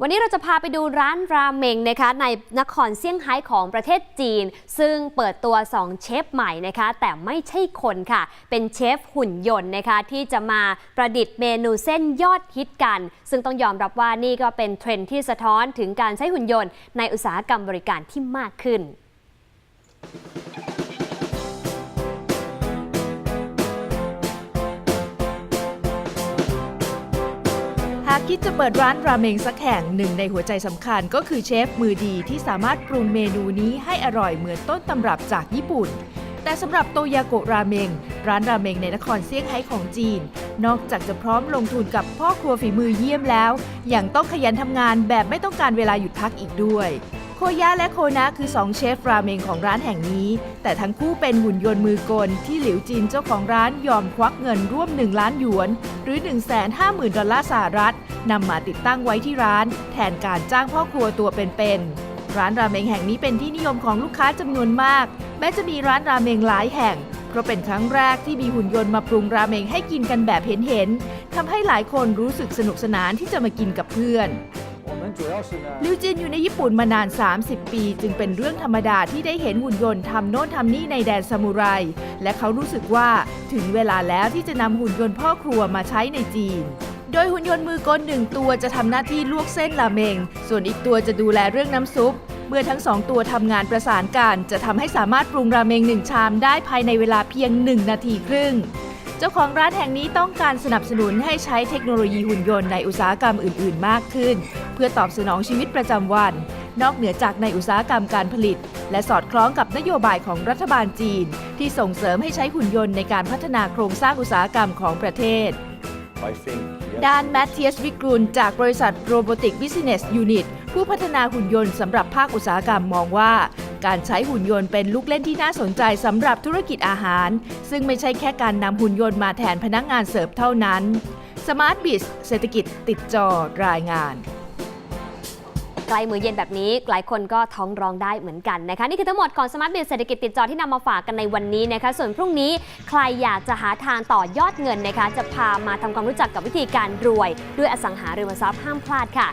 วันนี้เราจะพาไปดูร้านราเมงนะคะในนครเซี่ยงไฮ้ของประเทศจีน ซึ่งเปิดตัว 2 เชฟใหม่นะคะ แต่ไม่ใช่คนค่ะ เป็นเชฟหุ่นยนต์นะคะที่จะมาประดิษฐ์เมนูเส้นยอดฮิตกัน ซึ่งต้องยอมรับว่านี่ก็เป็นเทรนด์ที่สะท้อนถึงการใช้หุ่นยนต์ในอุตสาหกรรมบริการที่มากขึ้นากคิดจะเปิดร้านราเมงสักแห่งหนึ่งในหัวใจสำคัญก็คือเชฟมือดีที่สามารถปรุงเมนูนี้ให้อร่อยเหมือนต้นตำรับจากญี่ปุ่น แต่สำหรับโตยาโกะราเมง ร้านราเมงในนครเซี่ยงไฮ้ของจีน นอกจากจะพร้อมลงทุนกับพ่อครัวฝีมือเยี่ยมแล้วยังต้องขยันทำงานแบบไม่ต้องการเวลาหยุดพักอีกด้วย โคยะและโคนะคือ 2 เชฟราเมงของร้านแห่งนี้ แต่ทั้งคู่เป็นหุ่นยนต์มือกล ที่หลิวจินเจ้าของร้านยอมควักเงินร่วม 1 ล้านหยวน หรือ 150,000 ดอลลาร์สหรัฐนำมาติดตั้งไว้ที่ร้าน แทนการจ้างพ่อครัวตัวเป็นๆร้านราเมงแห่งนี้เป็นที่นิยมของลูกค้าจำนวนมาก แม้จะมีร้านราเมงหลายแห่งเพราะเป็นครั้งแรกที่มีหุ่นยนต์มาปรุงราเมงให้กินกันแบบเห็นๆทำให้หลายคนรู้สึกสนุกสนานที่จะมากินกับเพื่อน ลิวจินอยู่ในญี่ปุ่นมานาน 30 ปี จึงเป็นเรื่องธรรมดาที่ได้เห็นหุ่นยนต์ทำโน่นทำนี่ในแดนซามูไร และเขารู้สึกว่าถึงเวลาแล้วที่จะนำหุ่นยนต์พ่อครัวมาใช้ในจีน โดยหุ่นยนต์มือกลหนึ่งตัวจะทำหน้าที่ลวกเส้นราเมง ส่วนอีกตัวจะดูแลเรื่องน้ำซุป เมื่อทั้งสองตัวทำงานประสานกันจะทำให้สามารถปรุงราเมงหนึ่งชามได้ภายในเวลาเพียง 1 นาทีครึ่งเจ้าของร้านแห่งนี้ต้องการสนับสนุนให้ใช้เทคโนโลยีหุ่นยนต์ในอุตสาหกรรมอื่น ๆ มากขึ้น เพื่อตอบสนองชีวิตประจำวัน นอกเหนือจากในอุตสาหกรรมการผลิต และสอดคล้องกับนโยบายของรัฐบาลจีน ที่ส่งเสริมให้ใช้หุ่นยนต์ในการพัฒนาโครงสร้างอุตสาหกรรมของประเทศ I think yes. ด้านแมทเทียสวิกรุนจากบริษัท Robotic Business Unit ผู้พัฒนาหุ่นยนต์สำหรับภาคอุตสาหกรรมมองว่า การใช้หุ่นยนต์เป็นลูกเล่นที่น่าสนใจสำหรับธุรกิจอาหาร ซึ่งไม่ใช่แค่การนำหุ่นยนต์มาแทนพนักงานเสิร์ฟเท่านั้น Smart Biz เศรษฐกิจติดจอรายงาน ใกล้มือเย็นแบบนี้ หลายคนก็ท้องร้องได้เหมือนกันนะคะ นี่คือทั้งหมดของ Smart Bill เศรษฐกิจติดจอที่นำมาฝากกันในวันนี้นะคะ ส่วนพรุ่งนี้ใครอยากจะหาทางต่อยอดเงินนะคะ จะพามาทำความรู้จักกับวิธีการรวย ด้วยอสังหาริมทรัพย์ห้ามพลาดค่ะ